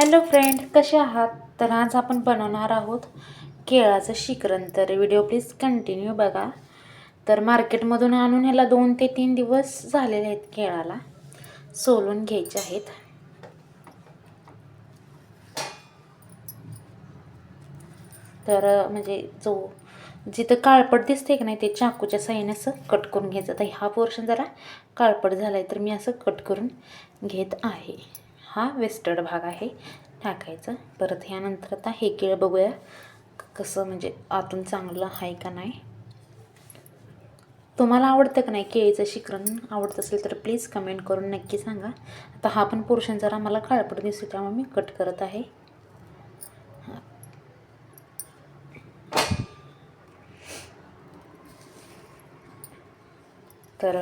Hello friend कसे आहात? तर आज आपण बनवणार आहोत केळाचं शिकरण. तर व्हिडिओ प्लीज कंटिन्यू बघा. तर मार्केटमधून आणून ह्याला दोन ते तीन दिवस झालेले आहेत केळाला. सोलून घ्यायचे आहेत. तर म्हणजे जो जिथं काळपट दिसते की नाही ते चाकूच्या साह्याने असं कट करून घ्यायचं. तर हा पोर्शन जरा काळपट झाला आहे तर मी असं कट करून घेत आहे. हा वेस्टर्ड भाग आहे. टाकायचं. परत ह्यानंतर आता हे केळ बघूया. कसं म्हणजे आतून चांगलं आहे का नाही. तुम्हाला आवडतं का नाही केळीचं शिकरण? आवडत असेल तर प्लीज कमेंट करून नक्की सांगा. आता हा पण पोर्शन जरा मला काळपट दिसतो त्यामुळे मी कट करत आहे. तर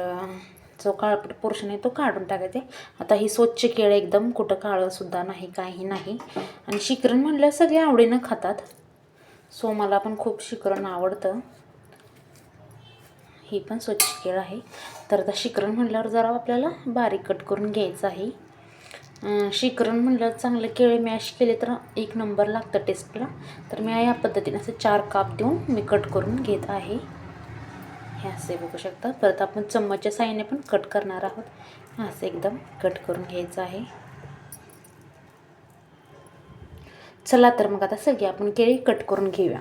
जो काळपट पोर्शन आहे तो काढून टाकायचे. आता ही स्वच्छ केळं एकदम कुठं काळंसुद्धा नाही काही नाही. आणि शिकरण म्हणलं सगळे आवडीनं खातात. सो मला पण खूप शिकरण आवडतं. ही पण स्वच्छ केळ आहे. तर आता शिकरण म्हटल्यावर जरा आपल्याला बारीक कट करून घ्यायचं आहे. शिकरण म्हणलं चांगलं केळे मॅश केले तर एक नंबर लागतं टेस्टला तर मी या पद्धतीने असं चार काप देऊन मी कट करून घेत आहे. हे असे बघू शकता. परत आपण चम्मचच्या साईने पण कट करणार आहोत. असं एकदम कट करून घ्यायचं आहे. चला तर मग आता सगळी आपण केळी कट करून घेऊया.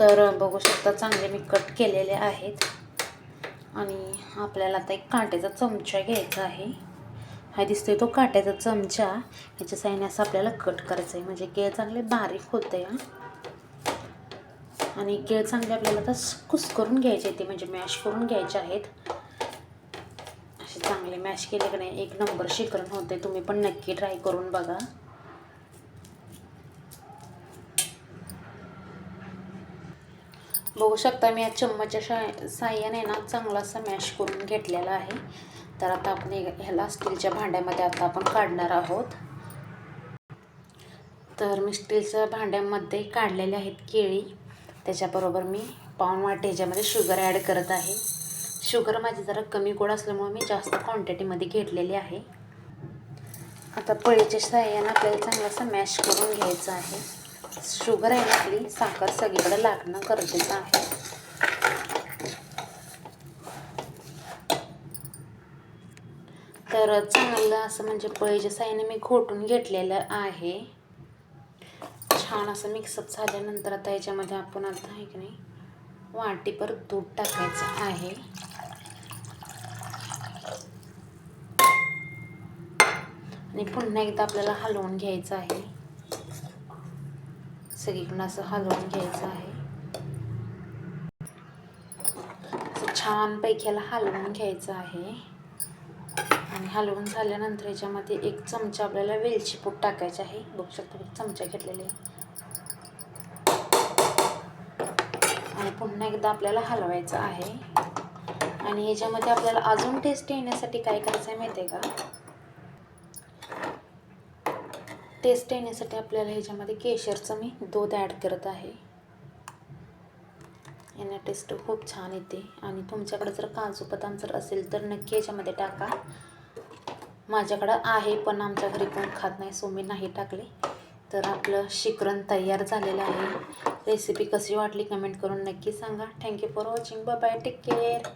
तर बघू शकता चांगले मी कट केलेले आहेत. आणि आपल्याला आता एक काट्याचा चमचा घ्यायचा आहे. हा दिसतोय तो काट्याचा चमचा. ह्याच्या साईने असं आपल्याला कट करायचं आहे म्हणजे केळ चांगले बारीक होते हा. आणि केळ चांगले आपल्याला आता कुस करून घ्यायचे ते म्हणजे मॅश करून घ्यायचे आहेत. असे चांगले मॅश केले की नाही एक नंबर शिकरण होते. तुम्ही पण नक्की ट्राय करून बघा. बघू शकता मी या चम्मचच्या शा साह्याने ना चांगला असा मॅश करून घेतलेला आहे. तर आता आपण ह्याला स्टीलच्या भांड्यामध्ये आता आपण काढणार आहोत. तर मी स्टीलच्या भांड्यामध्ये काढलेले आहेत केळी. त्याच्याबरोबर मी पाऊण वाट ह्याच्यामध्ये शुगर ॲड करत आहे. शुगर माझी जरा कमी गोड असल्यामुळे मी जास्त क्वांटिटीमध्ये घेतलेली आहे. आता पळीच्या साह्यानं आपल्याला चांगलं असं मॅश करून घ्यायचं आहे. शुगर आहे आपली साखर सगळीकडे लागणं गरजेचं आहे. तर चांगलं असं म्हणजे पळीच्या साह्याने मी घोटून घेतलेलं आहे. छान असं मिक्सअप झाल्यानंतर आता याच्यामध्ये आपण आता आहे की नाही वाटीभर दूध टाकायचं आहे. आणि पुन्हा एकदा आपल्याला हलवून घ्यायचं आहे. सगळीकडून असं हलवून घ्यायचं आहे. छानपैकी याला हलवून घ्यायचं आहे. आणि हलवून झाल्यानंतर याच्यामध्ये एक चमचा आपल्याला वेलची पूड टाकायची आहे. बघू शकता एक चमचा घेतलेले आणि पुन्हा एकदा आपल्याला हलवायचं आहे. आणि ह्याच्यामध्ये आपल्याला अजून टेस्ट येण्यासाठी काय करायचं आहे माहिती आहे का? टेस्ट येण्यासाठी आपल्याला ह्याच्यामध्ये केशरचं मी दूध ॲड करत आहे. यानं टेस्ट खूप छान येते. आणि तुमच्याकडे जर काजू बदाम जर असेल तर नक्की याच्यामध्ये टाका. माझ्याकडं आहे पण आमच्या घरी कोण खात नाही सो मी नाही टाकले. तर आपलं शिकरण तयार झालेलं आहे. रेसिपी कशी वाटली कमेंट करून नक्की सांगा. Thank you for watching bye bye take care